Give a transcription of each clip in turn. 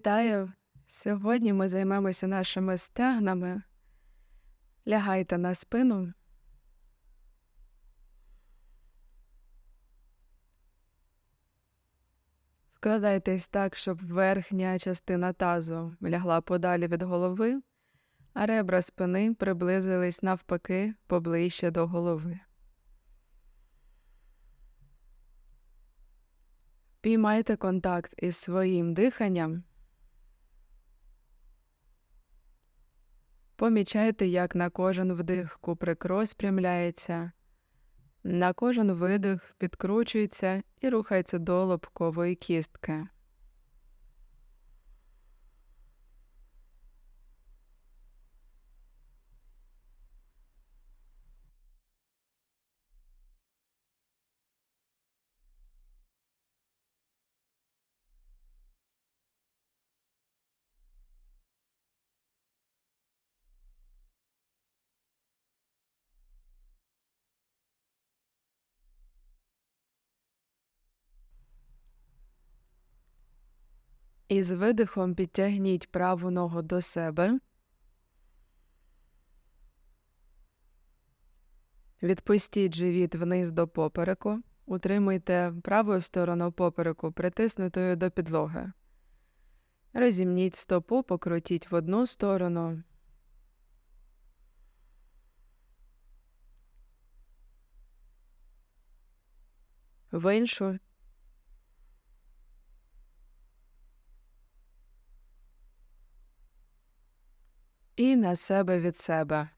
Вітаю! Сьогодні ми займемося нашими стегнами. Лягайте на спину. Вкладайтесь так, щоб верхня частина тазу лягла подалі від голови, а ребра спини приблизились навпаки поближче до голови. Піймайте контакт із своїм диханням. Помічайте, як на кожен вдих куприк розпрямляється, на кожен видих підкручується і рухається до лобкової кістки. І з видихом підтягніть праву ногу до себе. Відпустіть живіт вниз до попереку. Утримуйте правою сторону попереку, притиснутою до підлоги. Розімніть стопу, покрутіть в одну сторону. В іншу. І на себе від себе.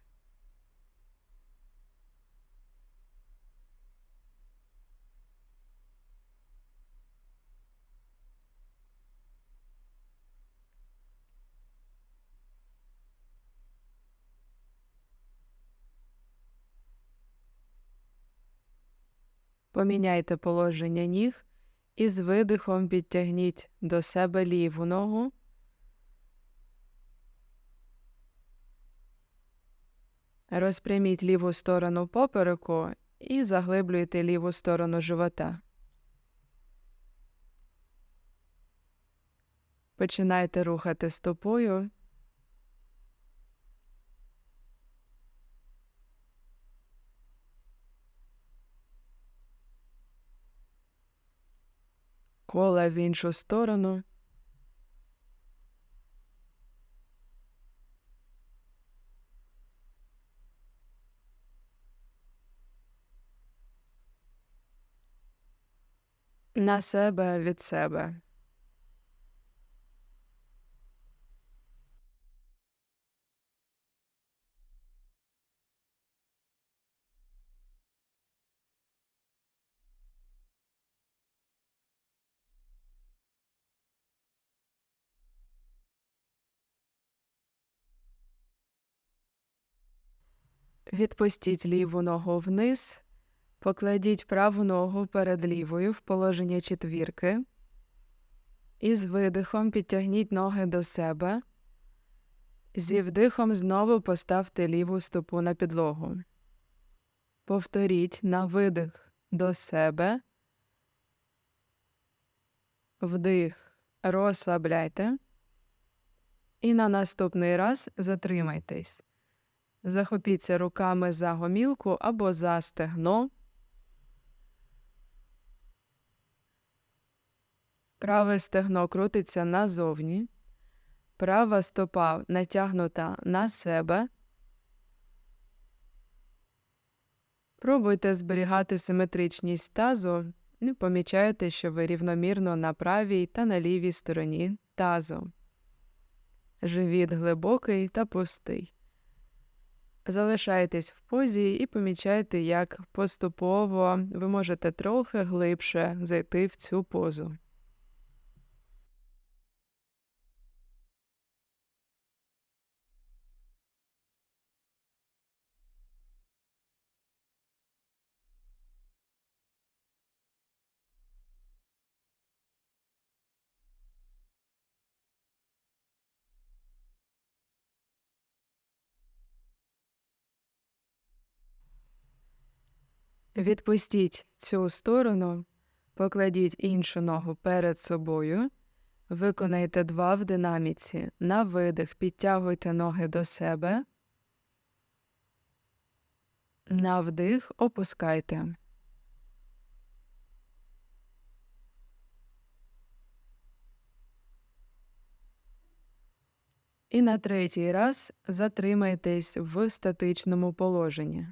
Поміняйте положення ніг і з видихом підтягніть до себе ліву ногу. Розпряміть ліву сторону попереку і заглиблюйте ліву сторону живота. Починайте рухати стопою. Кола в іншу сторону. На себе від себе. Відпустіть ліву ногу вниз, покладіть праву ногу перед лівою в положення четвірки. І з видихом підтягніть ноги до себе. Зі вдихом знову поставте ліву стопу на підлогу. Повторіть на видих до себе. Вдих, розслабляйте. І на наступний раз затримайтесь. Захопіться руками за гомілку або за стегно. Праве стегно крутиться назовні. Права стопа натягнута на себе. Пробуйте зберігати симетричність тазу і помічаєте, що ви рівномірно на правій та на лівій стороні тазу. Живіт глибокий та пустий. Залишайтесь в позі і помічайте, як поступово ви можете трохи глибше зайти в цю позу. Відпустіть цю сторону, покладіть іншу ногу перед собою, Виконайте два в динаміці. На видих підтягуйте ноги до себе. На вдих опускайте. І на третій раз затримайтесь в статичному положенні.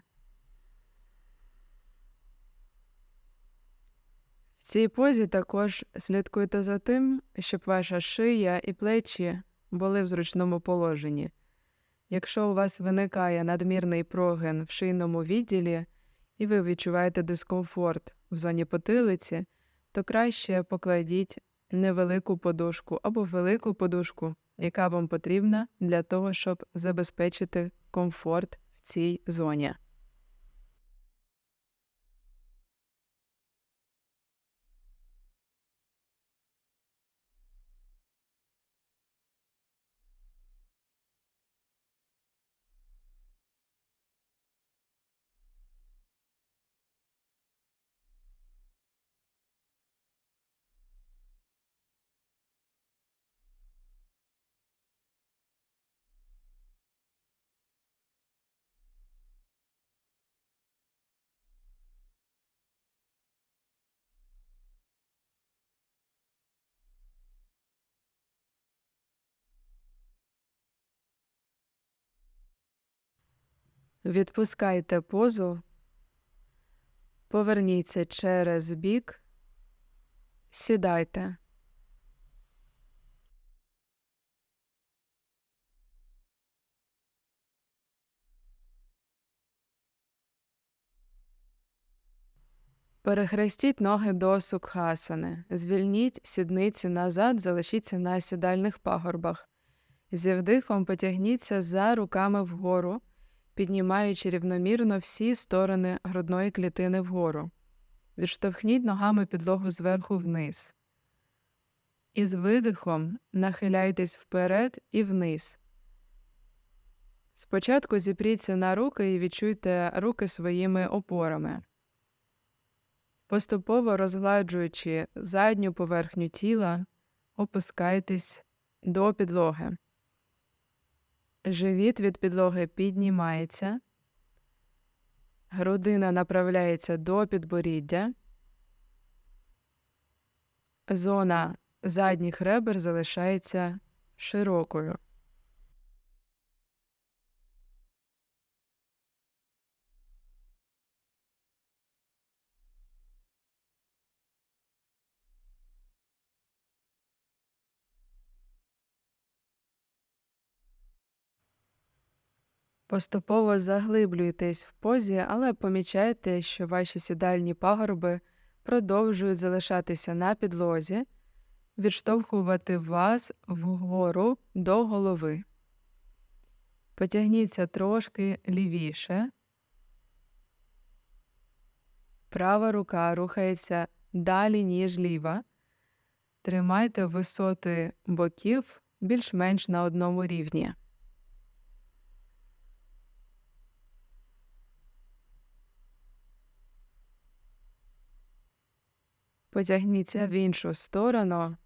Цій позі також слідкуйте за тим, щоб ваша шия і плечі були в зручному положенні. Якщо у вас виникає надмірний прогин в шийному відділі і ви відчуваєте дискомфорт в зоні потилиці, то краще покладіть невелику подушку або велику подушку, яка вам потрібна для того, щоб забезпечити комфорт в цій зоні. Відпускайте позу, поверніться через бік, сідайте. Перехрестіть ноги до сукхасани. Звільніть сідниці назад, залишіться на сідальних пагорбах. Зі вдихом потягніться за руками вгору піднімаючи рівномірно всі сторони грудної клітини вгору. Відштовхніть ногами підлогу зверху вниз. І з видихом нахиляйтесь вперед і вниз. Спочатку зіпріться на руки і відчуйте руки своїми опорами. Поступово розгладжуючи задню поверхню тіла, опускайтесь до підлоги. Живіт від підлоги піднімається, грудина направляється до підборіддя, зона задніх ребер залишається широкою. Поступово заглиблюєтесь в позі, але помічайте, що ваші сідальні пагорби продовжують залишатися на підлозі, відштовхувати вас вгору до голови. Потягніться трошки лівіше. Права рука рухається далі, ніж ліва. Тримайте висоти боків більш-менш на одному рівні. Потягніться в іншу сторону.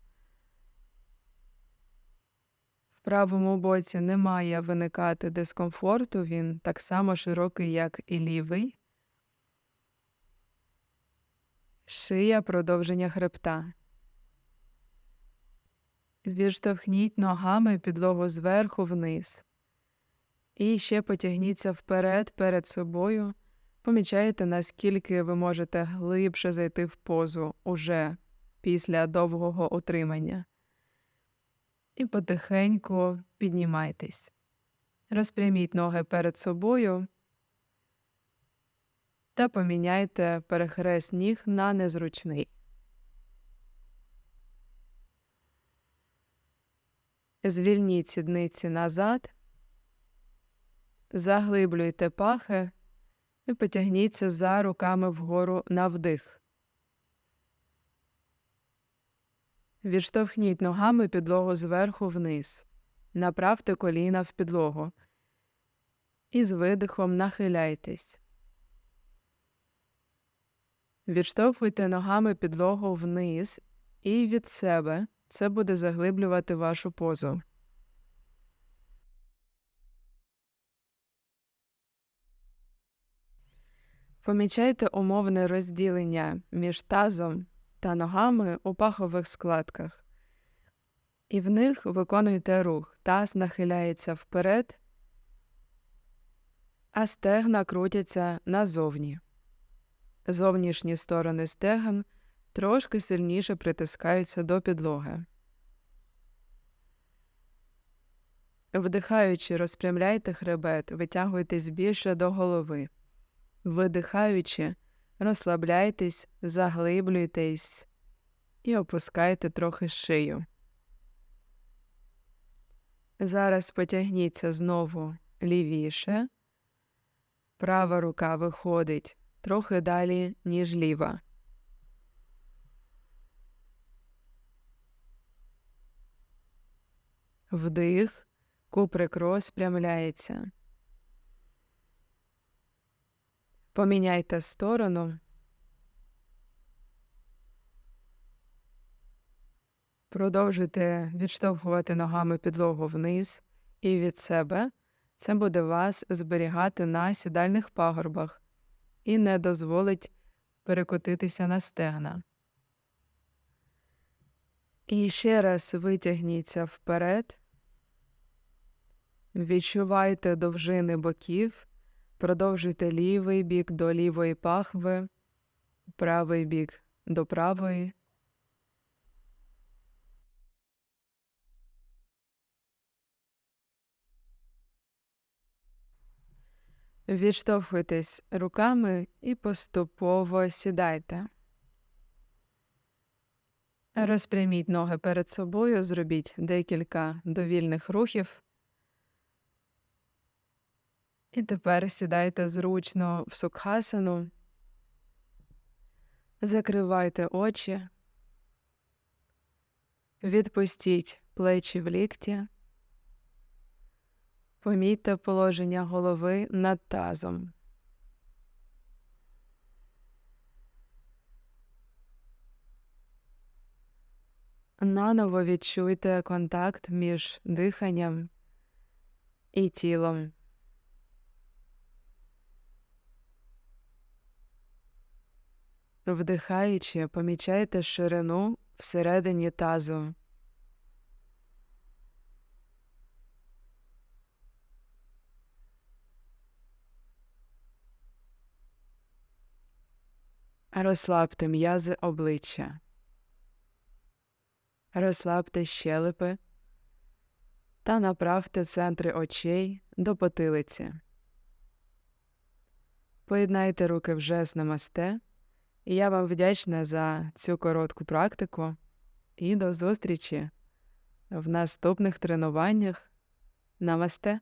В правому боці не має виникати дискомфорту, він так само широкий, як і лівий. Шия продовження хребта. Відштовхніть ногами підлогу зверху вниз. І ще потягніться вперед перед собою. Помічаєте, наскільки ви можете глибше зайти в позу уже після довгого утримання. І потихеньку піднімайтесь. Розпряміть ноги перед собою та поміняйте перехрест ніг на незручний. Звільніть сідниці назад, заглиблюйте пахи і потягніться за руками вгору на вдих. Відштовхніть ногами підлогу зверху вниз, направте коліна в підлогу і з видихом нахиляйтесь. Відштовхуйте ногами підлогу вниз і від себе Це буде заглиблювати вашу позу. Помічайте умовне розділення між тазом та ногами у пахових складках. І в них виконуйте рух. Таз нахиляється вперед, а стегна крутяться назовні. Зовнішні сторони стегон трошки сильніше притискаються до підлоги. Вдихаючи, розпрямляйте хребет, витягуйтесь більше до голови. Видихаючи, розслабляйтесь, заглиблюйтесь і опускайте трохи шию. Зараз потягніться знову лівіше. Права рука виходить трохи далі, ніж ліва. Вдих, куприк розпрямляється. Поміняйте сторону. Продовжуйте відштовхувати ногами підлогу вниз і від себе. Це буде вас зберігати на сідальних пагорбах і не дозволить перекотитися на стегна. І ще раз витягніться вперед, відчувайте довжини боків, продовжуйте лівий бік до лівої пахви, правий бік до правої. Відштовхуйтесь руками і поступово сідайте. Розпряміть ноги перед собою, зробіть декілька довільних рухів. І тепер сідайте зручно в сукхасану. Закривайте очі, відпустіть плечі в лікті. Помітьте положення голови над тазом. Наново відчуйте контакт між диханням і тілом. Вдихаючи, помічайте ширину всередині тазу. Розслабте м'язи обличчя. Розслабте щелепи та направте центри очей до потилиці. Поєднайте руки в жест намасте, і я вам вдячна за цю коротку практику і до зустрічі в наступних тренуваннях. Намасте!